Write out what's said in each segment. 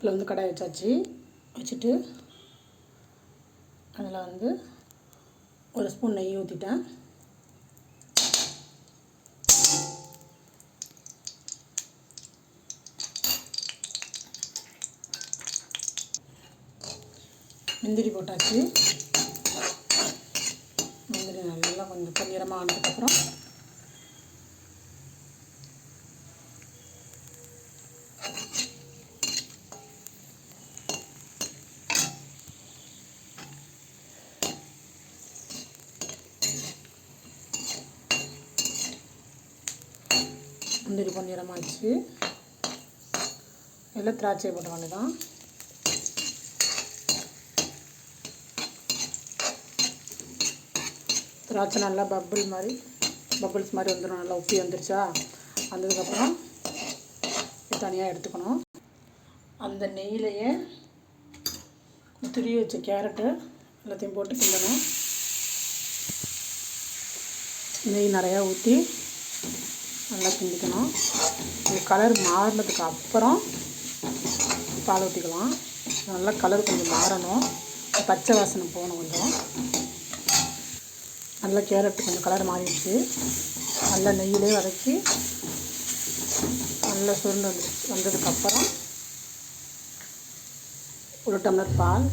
அடுப்பில் வந்து கடாய் வச்சாச்சு. வச்சுட்டு அதில் வந்து ஒரு ஸ்பூன் நெய் ஊற்றிட்டேன் முந்திரி போட்டாச்சு. முந்திரி நல்லா கொஞ்சம் பொன்னிறமாக ஆனதுக்கப்புறம் முந்திரி பொன்னிறமாச்சு. எல்லாம் திராட்சை போட்ட வேண்டியதான் திராட்சை நல்லா பப்பிள் மாதிரி பப்பிள்ஸ் மாதிரி வந்துடும் நல்லா உப்பி வந்துருச்சா? வந்ததுக்கப்புறம் தனியாக எடுத்துக்கணும். அந்த நெய்யிலையே துரிய வச்ச கேரட்டு எல்லாத்தையும் போட்டு கிண்டணும். நெய் நிறையா ஊற்றி நல்லா கிண்டிக்கணும். இந்த கலர் மாறினதுக்கு அப்புறம் பால் ஊற்றிக்கலாம் நல்லா கலர் கொஞ்சம் மாறணும். பச்சை வாசனை போகணும் கொஞ்சம். நல்லா கேரட் கொஞ்சம் கலர் மாறிடுச்சு. நல்லா நெய்யிலே வதக்கி நல்லா சுருண்டு வந்து வந்ததுக்கப்புறம் ஒரு டம்ளர் பால்.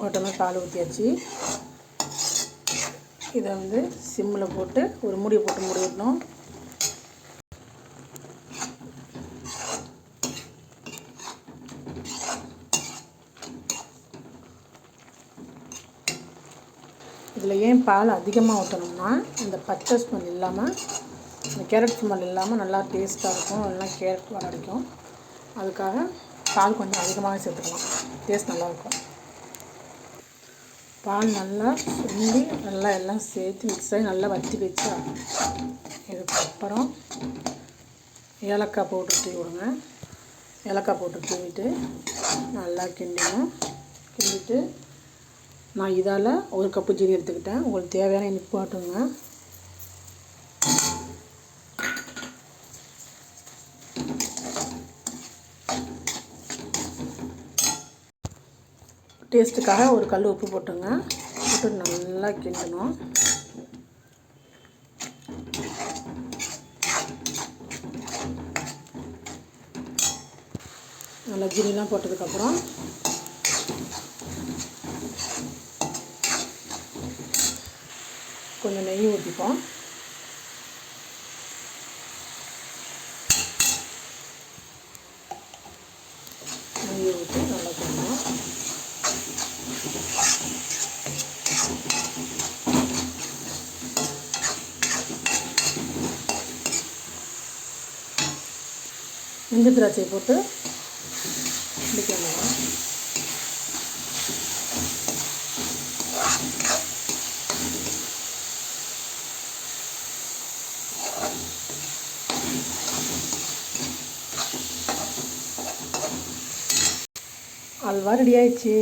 ஒரு டம்ளர் பால் ஊற்றியாச்சு இதை வந்து சிம்மில் போட்டு ஒரு மூடி போட்டு மூடிடணும். இதில் ஏன் பால் அதிகமாக ஊற்றணும்னா இந்த பச்சை ஸ்மெல் இல்லாமல் இந்த கேரட் ஸ்மெல் இல்லாமல் நல்லா டேஸ்ட்டாக இருக்கும் நல்லா கேரட் வர அதுக்காக பால் கொஞ்சம் அதிகமாக சேர்த்துக்கலாம். டேஸ்ட் நல்லாயிருக்கும். பால் நல்லா சுண்டி நல்லா எல்லாம் சேர்த்து மிக்ஸ் ஆகி நல்லா வற்றி வச்சா இதுக்கப்புறம் ஏலக்காய் போட்டு தூவி விடுங்க. ஏலக்காய் போட்டு தூவிட்டு நல்லா கிண்டணும். கிண்டிட்டு நான் இதால் ஒரு கப்பு ஜீனி எடுத்துக்கிட்டேன். உங்களுக்கு தேவையான இனிப்பு ஆட்டுங்க. டேஸ்ட்டுக்காக ஒரு கல் உப்பு போட்டுங்க. போட்டு நல்லா கிண்டணும். நல்லா ஜீனிலாம் போட்டதுக்கப்புறம் கொஞ்சம் நெய் ஊற்றிப்போம் நெய் ஊற்றி நல்லா பண்ணணும் இந்து திராட்சையை போட்டு பிடிக்கணும் அல்வா ரெடி ஆயிடுச்சு.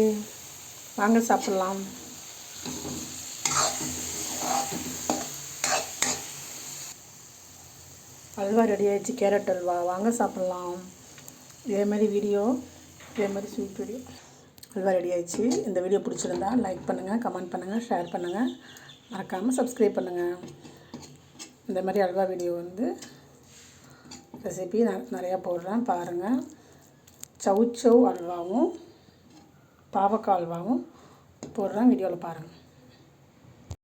வாங்க சாப்பிட்லாம். அல்வா ரெடி ஆகிடுச்சு கேரட் அல்வா. வாங்க சாப்பிட்லாம். இதே மாதிரி வீடியோ இதே மாதிரி ஸ்வீட் வீடியோ அல்வா ரெடி ஆகிடுச்சு இந்த வீடியோ பிடிச்சிருந்தா லைக் பண்ணுங்கள் கமெண்ட் பண்ணுங்கள் ஷேர் பண்ணுங்கள் மறக்காமல் சப்ஸ்கிரைப் பண்ணுங்கள் இந்த மாதிரி அல்வா வீடியோ வந்து ரெசிபி நான் நிறையா போடுறேன். பாருங்கள் சவு சவு அல்வாவும் பாவக்காய் அல்வாவும் போடுறேன். வீடியோவில் பாருங்கள்